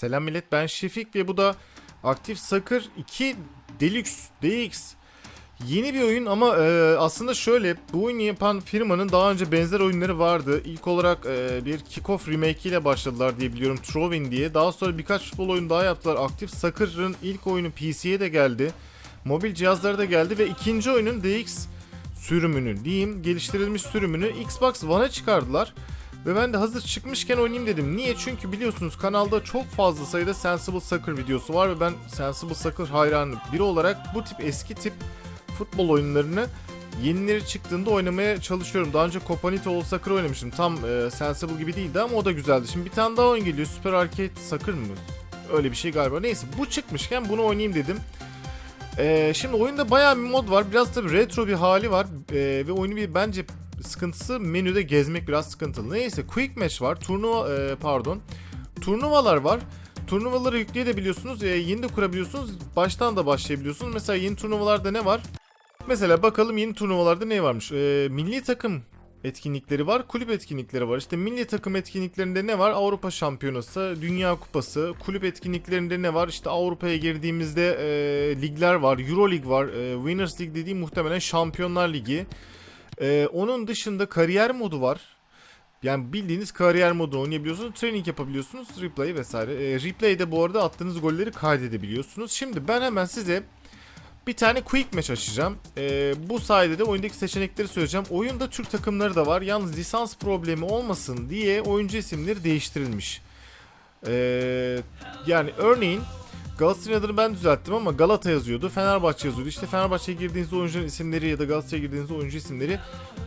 Selam millet ben Şefik ve bu da Aktif Sakır 2 Deluxe DX. Yeni bir oyun ama e, aslında şöyle bu oyunu yapan firmanın daha önce benzer oyunları vardı. İlk olarak e, bir Kickoff remake ile başladılar diye biliyorum Trovin diye. Daha sonra birkaç futbol oyunu daha yaptılar. Aktif Sakır'ın ilk oyunu PC'ye de geldi. Mobil cihazlara da geldi ve ikinci oyunun DX sürümünü diyeyim geliştirilmiş sürümünü Xbox One'a çıkardılar. Ve ben de hazır çıkmışken oynayayım dedim. Niye? Çünkü biliyorsunuz kanalda çok fazla sayıda Sensible Soccer videosu var ve ben Sensible Soccer hayranı biri olarak bu tip eski tip futbol oyunlarını yenileri çıktığında oynamaya çalışıyorum. Daha önce Copanito Soccer oynamıştım. Tam e, Sensible gibi değildi ama o da güzeldi. Şimdi bir tane daha oyun geliyor. Super Arcade Soccer mı? Öyle bir şey galiba. Neyse bu çıkmışken bunu oynayayım dedim. Ee, şimdi oyunda bayağı bir mod var. Biraz tabii retro bir hali var. Ee, ve oyunu bir bence sıkıntısı menüde gezmek biraz sıkıntılı. Neyse quick match var. Turnuva e, pardon. Turnuvalar var. Turnuvaları yükleyebiliyorsunuz. E, yeni de kurabiliyorsunuz. Baştan da başlayabiliyorsunuz. Mesela yeni turnuvalarda ne var? Mesela bakalım yeni turnuvalarda ne varmış? E, milli takım etkinlikleri var, kulüp etkinlikleri var. İşte milli takım etkinliklerinde ne var? Avrupa Şampiyonası, Dünya Kupası, kulüp etkinliklerinde ne var? İşte Avrupa'ya girdiğimizde e, ligler var, Euro Lig var, e, Winners League dediğim muhtemelen Şampiyonlar Ligi. E, onun dışında kariyer modu var. Yani bildiğiniz kariyer modu oynayabiliyorsunuz, training yapabiliyorsunuz, replay vesaire. E, replay'de bu arada attığınız golleri kaydedebiliyorsunuz. Şimdi ben hemen size bir tane quick match açacağım. Ee, bu sayede de oyundaki seçenekleri söyleyeceğim. Oyunda Türk takımları da var. Yalnız lisans problemi olmasın diye oyuncu isimleri değiştirilmiş. Ee, yani örneğin Galatasaray'ın adını ben düzelttim ama Galata yazıyordu, Fenerbahçe yazıyordu. İşte Fenerbahçe'ye girdiğinizde oyuncuların isimleri ya da Galatasaray'a girdiğinizde oyuncu isimleri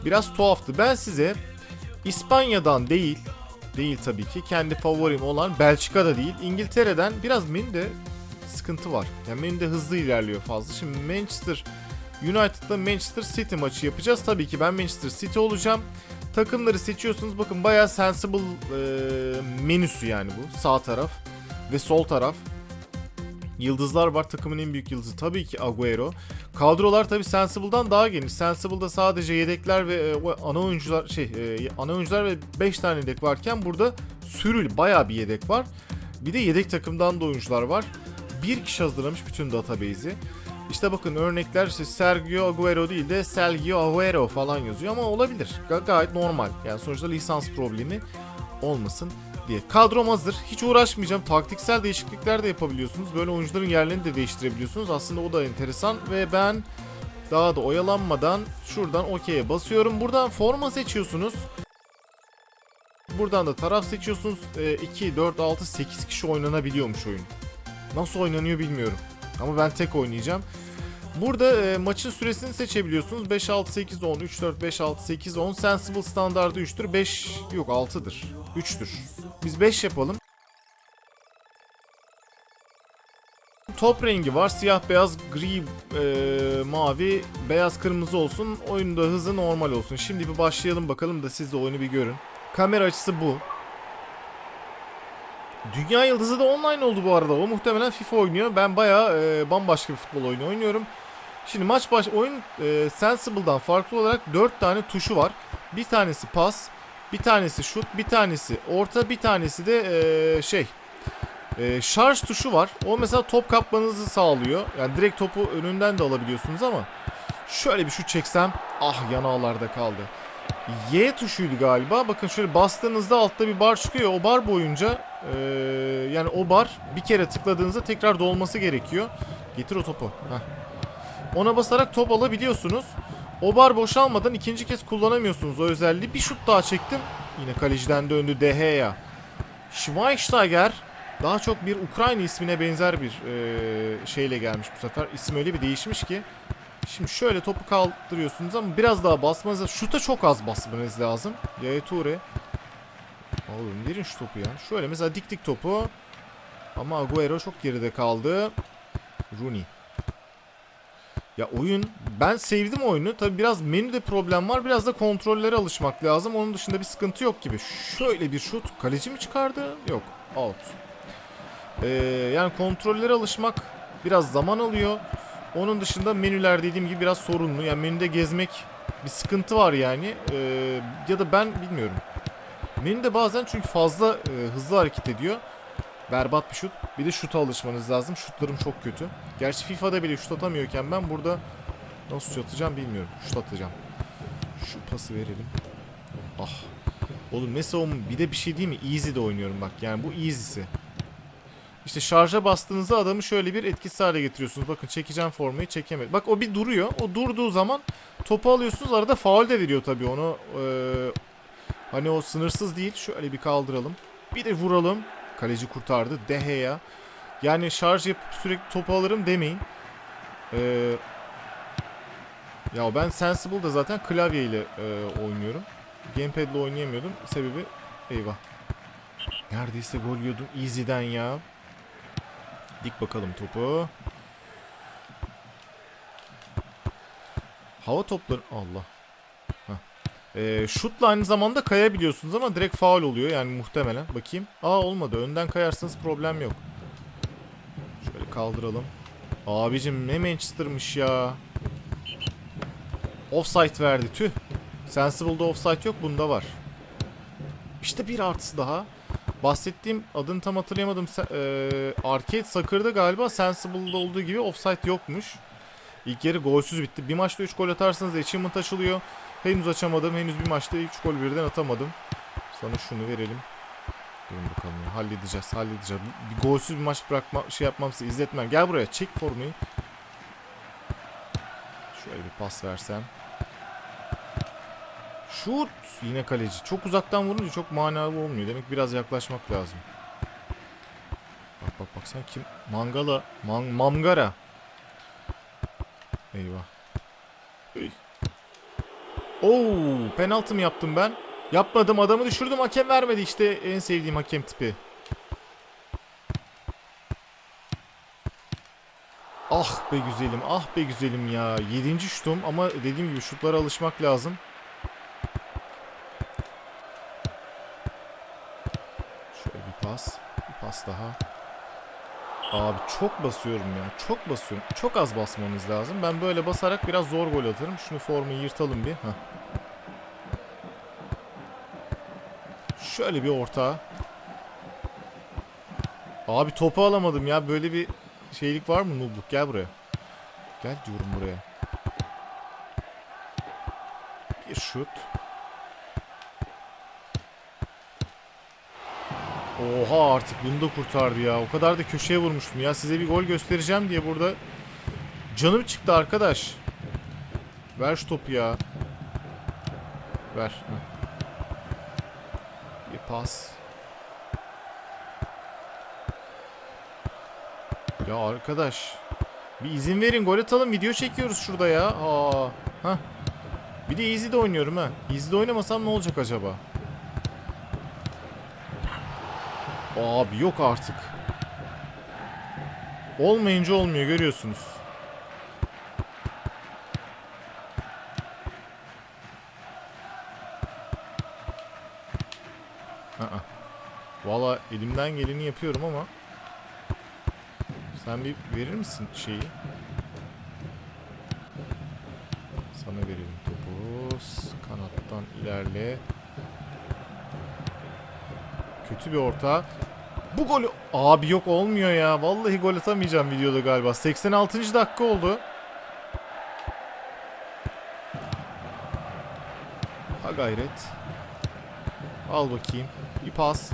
biraz tuhaftı. Ben size İspanya'dan değil, değil tabii ki kendi favorim olan Belçika'da değil, İngiltere'den biraz menüde sıkıntı var. Yani menüde hızlı ilerliyor fazla. Şimdi Manchester United'la Manchester City maçı yapacağız. Tabii ki ben Manchester City olacağım. Takımları seçiyorsunuz. Bakın bayağı sensible e, menüsü yani bu. Sağ taraf ve sol taraf. Yıldızlar var. Takımın en büyük yıldızı tabii ki Agüero. Kadrolar tabii Sensible'dan daha geniş. Sensible'da sadece yedekler ve e, ana oyuncular şey e, ana oyuncular ve 5 tane yedek varken burada sürül bayağı bir yedek var. Bir de yedek takımdan da oyuncular var. Bir kişi hazırlamış bütün database'i. İşte bakın örnekler işte Sergio Aguero değil de Sergio Aguero falan yazıyor ama olabilir. Ga- gayet normal. Yani sonuçta lisans problemi olmasın diye. Kadrom hazır. Hiç uğraşmayacağım. Taktiksel değişiklikler de yapabiliyorsunuz. Böyle oyuncuların yerlerini de değiştirebiliyorsunuz. Aslında o da enteresan ve ben daha da oyalanmadan şuradan OK'ye basıyorum. Buradan forma seçiyorsunuz. Buradan da taraf seçiyorsunuz. E, 2, 4, 6, 8 kişi oynanabiliyormuş oyun. Nasıl oynanıyor bilmiyorum. Ama ben tek oynayacağım. Burada e, maçın süresini seçebiliyorsunuz. 5, 6, 8, 10, 3, 4, 5, 6, 8, 10. Sensible standardı 3'tür. 5 yok 6'dır. 3'tür. Biz 5 yapalım. Top rengi var. Siyah, beyaz, gri, e, mavi, beyaz, kırmızı olsun. Oyunda hızı normal olsun. Şimdi bir başlayalım bakalım da siz de oyunu bir görün. Kamera açısı bu. Dünya Yıldızı da online oldu bu arada. O muhtemelen FIFA oynuyor. Ben bayağı e, bambaşka bir futbol oyunu oynuyorum. Şimdi maç baş oyun e, Sensible'dan farklı olarak 4 tane tuşu var. Bir tanesi pas, bir tanesi şut, bir tanesi orta, bir tanesi de e, şey e, şarj tuşu var. O mesela top kapmanızı sağlıyor. Yani direkt topu önünden de alabiliyorsunuz ama şöyle bir şut çeksem ah yanağlarda kaldı. Y tuşuydu galiba. Bakın şöyle bastığınızda altta bir bar çıkıyor. O bar boyunca e, yani o bar bir kere tıkladığınızda tekrar dolması gerekiyor. Getir o topu. Heh. Ona basarak top alabiliyorsunuz. O bar boşalmadan ikinci kez kullanamıyorsunuz o özelliği. Bir şut daha çektim. Yine kaleciden döndü Deheya. Schweinsteiger daha çok bir Ukrayna ismine benzer bir e, şeyle gelmiş bu sefer. İsim öyle bir değişmiş ki. Şimdi şöyle topu kaldırıyorsunuz ama biraz daha basmanız lazım. Şuta çok az basmanız lazım. Yaya Toure. Oğlum verin şu topu ya. Şöyle mesela diktik topu. Ama Agüero çok geride kaldı. Rooney. Ya oyun ben sevdim oyunu. Tabi biraz menüde problem var. Biraz da kontrollere alışmak lazım. Onun dışında bir sıkıntı yok gibi. Şöyle bir şut. Kaleci mi çıkardı? Yok. Out. Ee, yani kontrollere alışmak biraz zaman alıyor. Onun dışında menüler dediğim gibi biraz sorunlu. Yani menüde gezmek bir sıkıntı var yani. Ee, ya da ben bilmiyorum. Menüde bazen çünkü fazla e, hızlı hareket ediyor. Berbat bir şut. Bir de şuta alışmanız lazım. Şutlarım çok kötü. Gerçi FIFA'da bile şut atamıyorken ben burada nasıl şut atacağım bilmiyorum. Şut atacağım. Şu pası verelim. Ah. Oğlum ne savunma bir de bir şey değil mi? Easy de oynuyorum bak. Yani bu easy'si. İşte şarja bastığınızda adamı şöyle bir etkisiz hale getiriyorsunuz. Bakın çekeceğim formayı çekemedim. Bak o bir duruyor. O durduğu zaman topu alıyorsunuz. Arada faul de veriyor tabii onu. Ee, hani o sınırsız değil. Şöyle bir kaldıralım. Bir de vuralım. Kaleci kurtardı. Deheya. Yani şarj yapıp sürekli topu alırım demeyin. Ee, ya ben Sensible'da zaten klavyeyle e, oynuyorum. Gamepad'le oynayamıyordum. Sebebi eyvah. Neredeyse gol yiyordum easy'den ya. Dik bakalım topu. Hava topları Allah. Ee, şutla aynı zamanda kayabiliyorsunuz ama direkt faul oluyor yani muhtemelen. Bakayım. Aa olmadı. Önden kayarsanız problem yok. Şöyle kaldıralım. Abicim ne Manchester'mış ya. Offside verdi tüh. Sensible'da offside yok bunda var. İşte bir artısı daha. Bahsettiğim adını tam hatırlayamadım. Eee, Arcade Soccer'da galiba Sensible'da olduğu gibi offside yokmuş. İlk yarı golsüz bitti. Bir maçta 3 gol atarsanız achievement açılıyor. Henüz açamadım. Henüz bir maçta 3 gol birden atamadım. Sana şunu verelim. Durun bakalım ya. Halledeceğiz. Halledeceğiz. Bir golsüz bir maç bırakma şey yapmam size izletmem. Gel buraya. Çek formayı. Şöyle bir pas versem. Şut. Yine kaleci. Çok uzaktan vurunca çok manalı olmuyor. Demek biraz yaklaşmak lazım. Bak bak bak sen kim? Mangala. Man Mangara. Eyvah. Ey. Oo, penaltı mı yaptım ben? Yapmadım. Adamı düşürdüm. Hakem vermedi işte. En sevdiğim hakem tipi. Ah be güzelim. Ah be güzelim ya. Yedinci şutum ama dediğim gibi şutlara alışmak lazım. Şöyle bir pas. Bir pas daha. Abi çok basıyorum ya. Çok basıyorum. Çok az basmanız lazım. Ben böyle basarak biraz zor gol atarım. Şunu formayı yırtalım bir. Heh. Şöyle bir orta. Abi topu alamadım ya. Böyle bir şeylik var mı Nubluk? Gel buraya. Gel diyorum buraya. Bir şut. Oha artık bunu da kurtardı ya. O kadar da köşeye vurmuştum ya. Size bir gol göstereceğim diye burada canım çıktı arkadaş. Ver şu topu ya. Ver. Bir pas. Ya arkadaş. Bir izin verin gol atalım video çekiyoruz şurada ya. Aa. Hah. Bir de easy'de oynuyorum ha. Easy'de oynamasam ne olacak acaba? Abi yok artık. Olmayınca olmuyor görüyorsunuz. Aa. Valla elimden geleni yapıyorum ama sen bir verir misin şeyi? Sana verelim topu. Kanattan ilerle. Kötü bir orta. Bu golü... Abi yok olmuyor ya. Vallahi gol atamayacağım videoda galiba. 86. dakika oldu. Ha gayret. Al bakayım. Bir pas.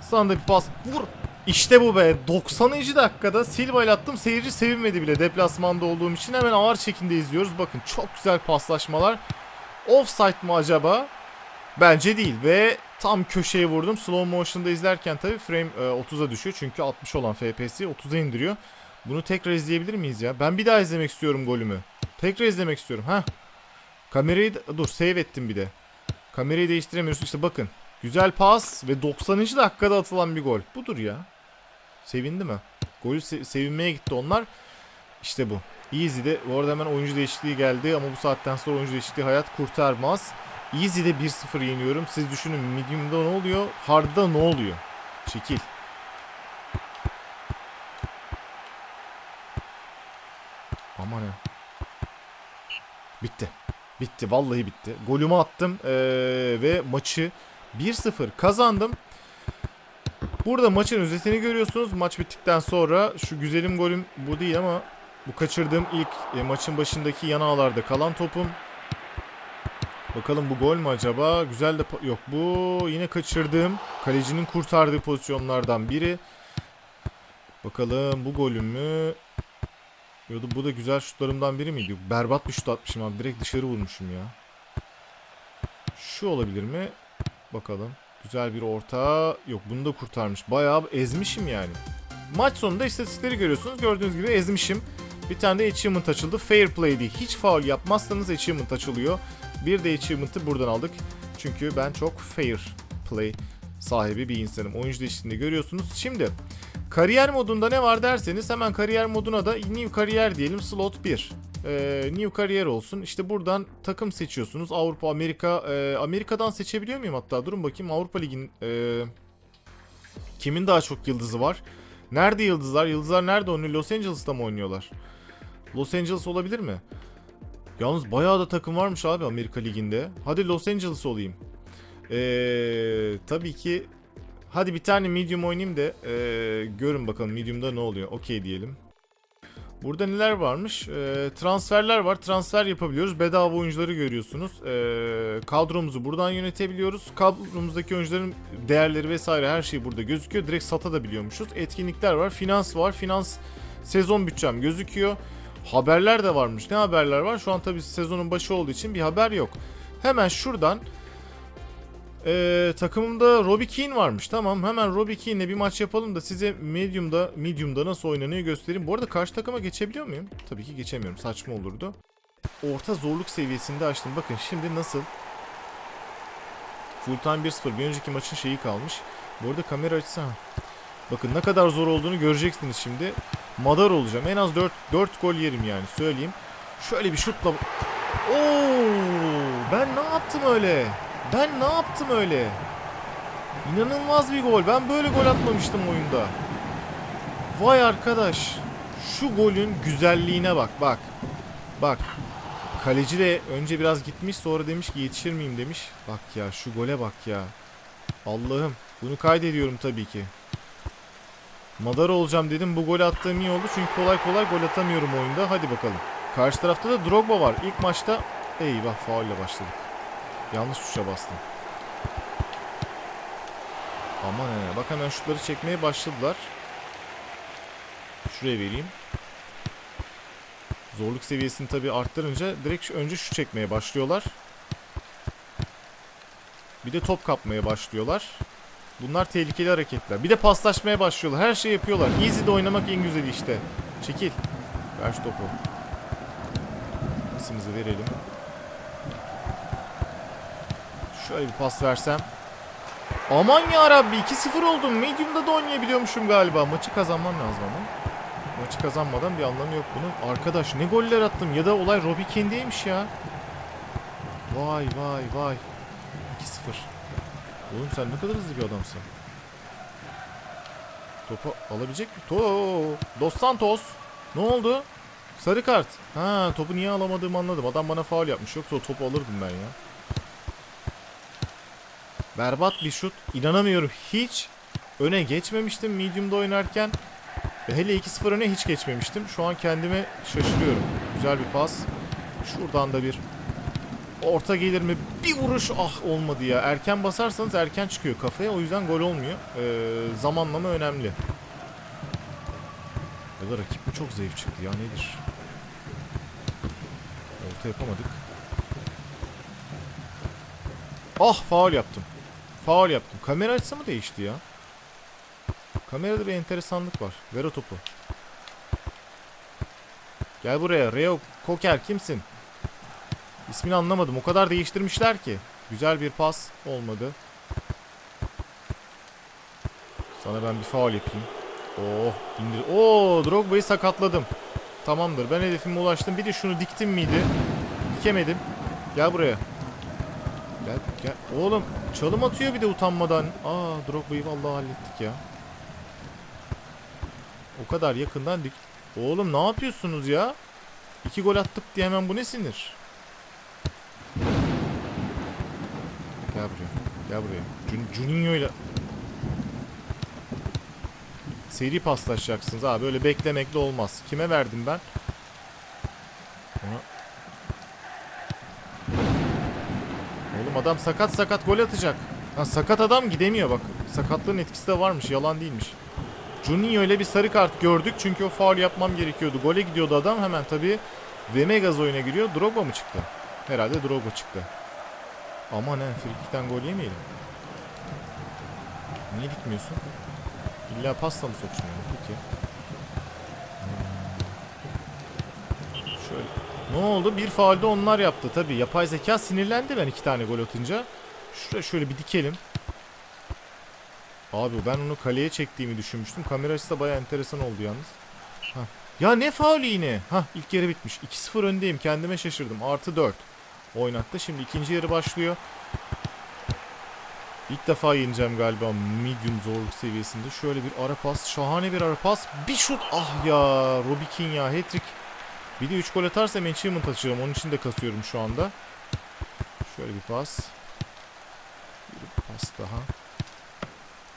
Sana da bir pas. Vur. İşte bu be. 90. dakikada Silva ile attım. Seyirci sevinmedi bile deplasmanda olduğum için. Hemen ağır çekimde izliyoruz. Bakın çok güzel paslaşmalar. Offside mı acaba? Bence değil ve tam köşeye vurdum. Slow motion'da izlerken tabii frame e, 30'a düşüyor. Çünkü 60 olan FPS'i 30'a indiriyor. Bunu tekrar izleyebilir miyiz ya? Ben bir daha izlemek istiyorum golümü. Tekrar izlemek istiyorum. Ha. Kamerayı dur save ettim bir de. Kamerayı değiştiremiyoruz. İşte bakın. Güzel pas ve 90. dakikada atılan bir gol. Budur ya. Sevindi mi? Golü se- sevinmeye gitti onlar. İşte bu. Easy'de bu arada hemen oyuncu değişikliği geldi ama bu saatten sonra oyuncu değişikliği hayat kurtarmaz. Easy'de 1-0 yeniyorum. Siz düşünün medium'da ne oluyor? Hard'da ne oluyor? Çekil. Aman ya. Bitti. Bitti. Vallahi bitti. Golümü attım ee, ve maçı 1-0 kazandım. Burada maçın özetini görüyorsunuz. Maç bittikten sonra şu güzelim golüm bu değil ama bu kaçırdığım ilk e, maçın başındaki yan ağlarda kalan topum. Bakalım bu gol mü acaba? Güzel de yok bu yine kaçırdığım kalecinin kurtardığı pozisyonlardan biri. Bakalım bu golüm mü? Yok bu da güzel şutlarımdan biri miydi? Berbat bir şut atmışım abi. Direkt dışarı vurmuşum ya. Şu olabilir mi? Bakalım. Güzel bir orta. Yok bunu da kurtarmış. Bayağı ezmişim yani. Maç sonunda istatistikleri görüyorsunuz. Gördüğünüz gibi ezmişim. Bir tane de achievement açıldı. Fair play diye. Hiç faul yapmazsanız achievement açılıyor. Bir de achievement'ı buradan aldık. Çünkü ben çok fair play sahibi bir insanım. Oyuncu değişikliğinde görüyorsunuz. Şimdi kariyer modunda ne var derseniz hemen kariyer moduna da new kariyer diyelim slot 1. Ee, new kariyer olsun. İşte buradan takım seçiyorsunuz. Avrupa, Amerika. e, Amerika'dan seçebiliyor muyum hatta? Durun bakayım Avrupa Ligi'nin e, kimin daha çok yıldızı var? Nerede yıldızlar? Yıldızlar nerede oynuyor? Los Angeles'ta mı oynuyorlar? Los Angeles olabilir mi? Yalnız bayağı da takım varmış abi Amerika Ligi'nde. Hadi Los Angeles olayım. Ee, tabii ki hadi bir tane medium oynayayım da ee, görün bakalım medium'da ne oluyor. Okey diyelim. Burada neler varmış? Ee, transferler var. Transfer yapabiliyoruz. Bedava oyuncuları görüyorsunuz. Ee, kadromuzu buradan yönetebiliyoruz. Kadromuzdaki oyuncuların değerleri vesaire her şey burada gözüküyor. Direkt satabiliyormuşuz. Etkinlikler var. Finans var. Finans sezon bütçem gözüküyor. Haberler de varmış. Ne haberler var? Şu an tabii sezonun başı olduğu için bir haber yok. Hemen şuradan ee, takımımda Robbie Keane varmış. Tamam hemen Robbie Keane'le bir maç yapalım da size Medium'da Medium'da nasıl oynanıyor göstereyim. Bu arada karşı takıma geçebiliyor muyum? Tabii ki geçemiyorum. Saçma olurdu. Orta zorluk seviyesinde açtım. Bakın şimdi nasıl? Full time 1-0. Bir önceki maçın şeyi kalmış. Bu arada kamera açısı ha. Bakın ne kadar zor olduğunu göreceksiniz şimdi. Madar olacağım. En az 4 4 gol yerim yani söyleyeyim. Şöyle bir şutla Oo! Ben ne yaptım öyle? Ben ne yaptım öyle? İnanılmaz bir gol. Ben böyle gol atmamıştım oyunda. Vay arkadaş. Şu golün güzelliğine bak bak. Bak. Kaleci de önce biraz gitmiş sonra demiş ki yetişir miyim demiş. Bak ya şu gole bak ya. Allah'ım. Bunu kaydediyorum tabii ki. Madar olacağım dedim. Bu golü attığım iyi oldu. Çünkü kolay kolay gol atamıyorum oyunda. Hadi bakalım. Karşı tarafta da Drogba var. İlk maçta eyvah faulle başladık. Yanlış tuşa bastım. Aman he. Bak hemen şutları çekmeye başladılar. Şuraya vereyim. Zorluk seviyesini tabii arttırınca direkt önce şu çekmeye başlıyorlar. Bir de top kapmaya başlıyorlar. Bunlar tehlikeli hareketler. Bir de paslaşmaya başlıyorlar. Her şey yapıyorlar. Easy'de oynamak en güzeli işte. Çekil. Ver şu topu. Pasımızı verelim. Şöyle bir pas versem. Aman ya Rabbi 2-0 oldum. Medium'da da oynayabiliyormuşum galiba. Maçı kazanmam lazım ama. Maçı kazanmadan bir anlamı yok bunun. Arkadaş ne goller attım ya da olay Robbie Keane'deymiş ya. Vay vay vay. 2-0. Oğlum sen ne kadar hızlı bir adamsın. Topu alabilecek mi? To Dos Santos. Ne oldu? Sarı kart. Ha topu niye alamadığımı anladım. Adam bana faul yapmış. Yoksa o topu alırdım ben ya. Berbat bir şut. İnanamıyorum. Hiç öne geçmemiştim medium'da oynarken. Hele 2-0 öne hiç geçmemiştim. Şu an kendime şaşırıyorum. Güzel bir pas. Şuradan da bir orta gelir mi? Bir vuruş ah olmadı ya. Erken basarsanız erken çıkıyor kafaya. O yüzden gol olmuyor. Ee, zamanlama önemli. Ya da rakip mi çok zayıf çıktı ya nedir? Orta yapamadık. Ah faul yaptım. Faul yaptım. Kamera açısı mı değişti ya? Kamerada bir enteresanlık var. Ver o topu. Gel buraya. Reo Koker kimsin? İsmini anlamadım. O kadar değiştirmişler ki. Güzel bir pas olmadı. Sana ben bir faul yapayım. Oh indir. Oo Drogba'yı sakatladım. Tamamdır. Ben hedefime ulaştım. Bir de şunu diktim miydi? Dikemedim. Gel buraya. Gel gel. Oğlum çalım atıyor bir de utanmadan. Aa Drogba'yı vallahi hallettik ya. O kadar yakından dik. Oğlum ne yapıyorsunuz ya? İki gol attık diye hemen bu ne sinir? Gel buraya. Gel buraya. Jun Juninho ile Seri paslaşacaksınız abi. Böyle beklemekle olmaz. Kime verdim ben? Ona... Oğlum adam sakat sakat gol atacak. Ha, sakat adam gidemiyor bak. Sakatlığın etkisi de varmış. Yalan değilmiş. Juninho öyle bir sarı kart gördük. Çünkü o faul yapmam gerekiyordu. Gole gidiyordu adam. Hemen tabii Vemegas oyuna giriyor. Drogba mı çıktı? Herhalde Drogba çıktı. Aman he frikikten gol yemeyelim. Niye dikmiyorsun? İlla pasta mı sokuşmuyor? Peki. Hmm. Şöyle. Ne oldu? Bir faalde onlar yaptı. Tabii yapay zeka sinirlendi ben iki tane gol atınca. Şuraya şöyle bir dikelim. Abi ben onu kaleye çektiğimi düşünmüştüm. Kamera açısı da baya enteresan oldu yalnız. Hah. Ya ne faulü yine? Hah ilk yarı bitmiş. 2-0 öndeyim. Kendime şaşırdım. Artı 4. Oynattı. Şimdi ikinci yarı başlıyor. İlk defa yeneceğim galiba medium zorluk seviyesinde. Şöyle bir ara pas. Şahane bir ara pas. Bir şut. Ah ya. Robbie Keane ya. Hat-trick. Bir de 3 gol atarsam achievement açacağım. Onun için de kasıyorum şu anda. Şöyle bir pas. Bir pas daha.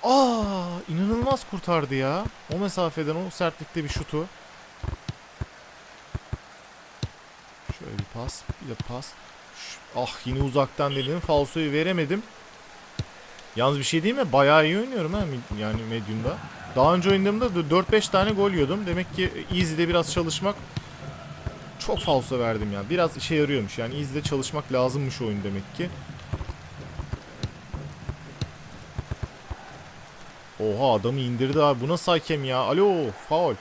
Aa, inanılmaz kurtardı ya. O mesafeden o sertlikte bir şutu. Şöyle bir pas, bir de pas. Ah yine uzaktan dedim. Falsoyu veremedim. Yalnız bir şey değil mi? Bayağı iyi oynuyorum ha yani medium'da. Daha önce oynadığımda da 4-5 tane gol yiyordum. Demek ki easy'de biraz çalışmak çok falso verdim ya. Biraz işe yarıyormuş. Yani easy'de çalışmak lazımmış oyun demek ki. Oha adamı indirdi abi. Bu nasıl hakem ya? Alo faul.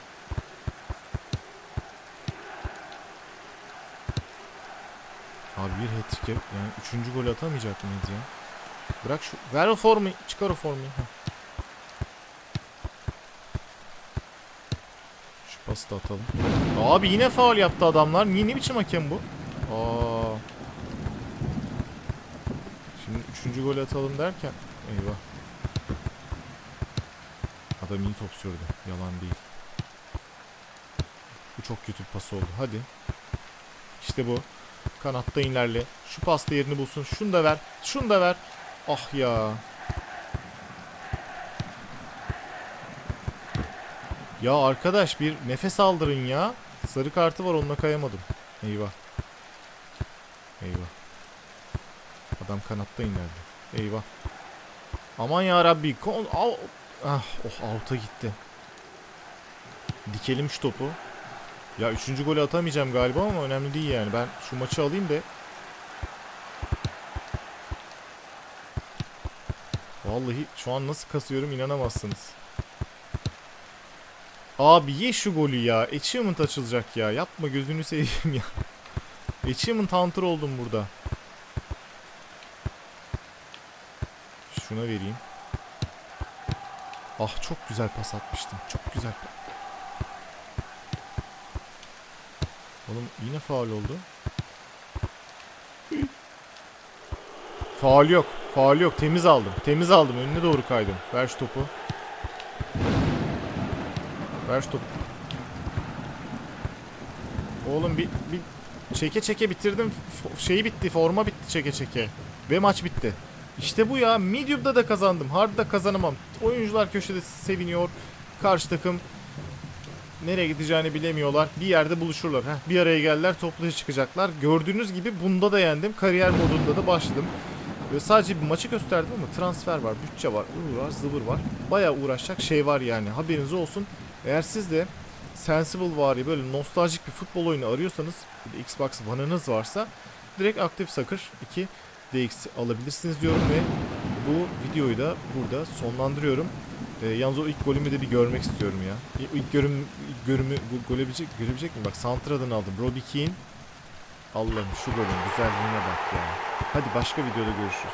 Yap- yani üçüncü gol atamayacak mıyız ya? Bırak şu ver o formu çıkar o formu. Şu pası da atalım. Abi yine faul yaptı adamlar. Niye ne biçim hakem bu? Aa. Şimdi üçüncü gol atalım derken eyvah. Adam iyi top sürdü. Yalan değil. Bu çok kötü bir pas oldu. Hadi. İşte bu. Kanatta ilerle. Şu pasta yerini bulsun. Şunu da ver. Şunu da ver. Ah ya. Ya arkadaş bir nefes aldırın ya. Sarı kartı var onunla kayamadım. Eyvah. Eyvah. Adam kanatta inerdi. Eyvah. Aman ya Rabbi. Kon ah oh out'a gitti. Dikelim şu topu. Ya üçüncü golü atamayacağım galiba ama önemli değil yani. Ben şu maçı alayım da. Vallahi şu an nasıl kasıyorum inanamazsınız. Abi ye şu golü ya. Achievement açılacak ya. Yapma gözünü seveyim ya. Achievement Hunter oldum burada. Şuna vereyim. Ah çok güzel pas atmıştım. Çok güzel. pa- Oğlum yine faul oldu. Faul yok. Faul yok. Temiz aldım. Temiz aldım. Önüne doğru kaydım. Ver şu topu. Ver şu topu. Oğlum bir, bir çeke çeke bitirdim. Şeyi bitti. Forma bitti çeke çeke. Ve maç bitti. İşte bu ya. Medium'da da kazandım. Hard'da kazanamam. Oyuncular köşede seviniyor. Karşı takım nereye gideceğini bilemiyorlar. Bir yerde buluşurlar. Heh, bir araya geldiler toplu çıkacaklar. Gördüğünüz gibi bunda da yendim. Kariyer modunda da başladım. Ve sadece bir maçı gösterdim ama transfer var, bütçe var, ıvır var, zıvır var. Bayağı uğraşacak şey var yani. Haberiniz olsun. Eğer siz de Sensible var ya böyle nostaljik bir futbol oyunu arıyorsanız bir Xbox One'ınız varsa direkt Active Soccer 2 DX alabilirsiniz diyorum ve bu videoyu da burada sonlandırıyorum. Ee, yalnız o ilk golümü de bir görmek istiyorum ya. İlk görüm, ilk görümü görebilecek, görebilecek miyim? Bak Santra'dan aldım. Robbie Keane. Allah'ım şu golün güzelliğine bak ya. Hadi başka videoda görüşürüz.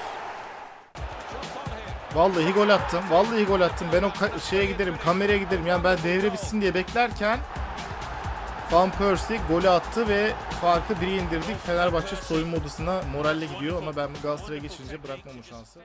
Vallahi gol attım. Vallahi gol attım. Ben o şeye giderim, kameraya giderim. Yani ben devre bitsin diye beklerken Van Persie golü attı ve farkı 1'e indirdik. Fenerbahçe soyunma odasına moralle gidiyor ama ben Galatasaray'a geçince bırakmam o şansı.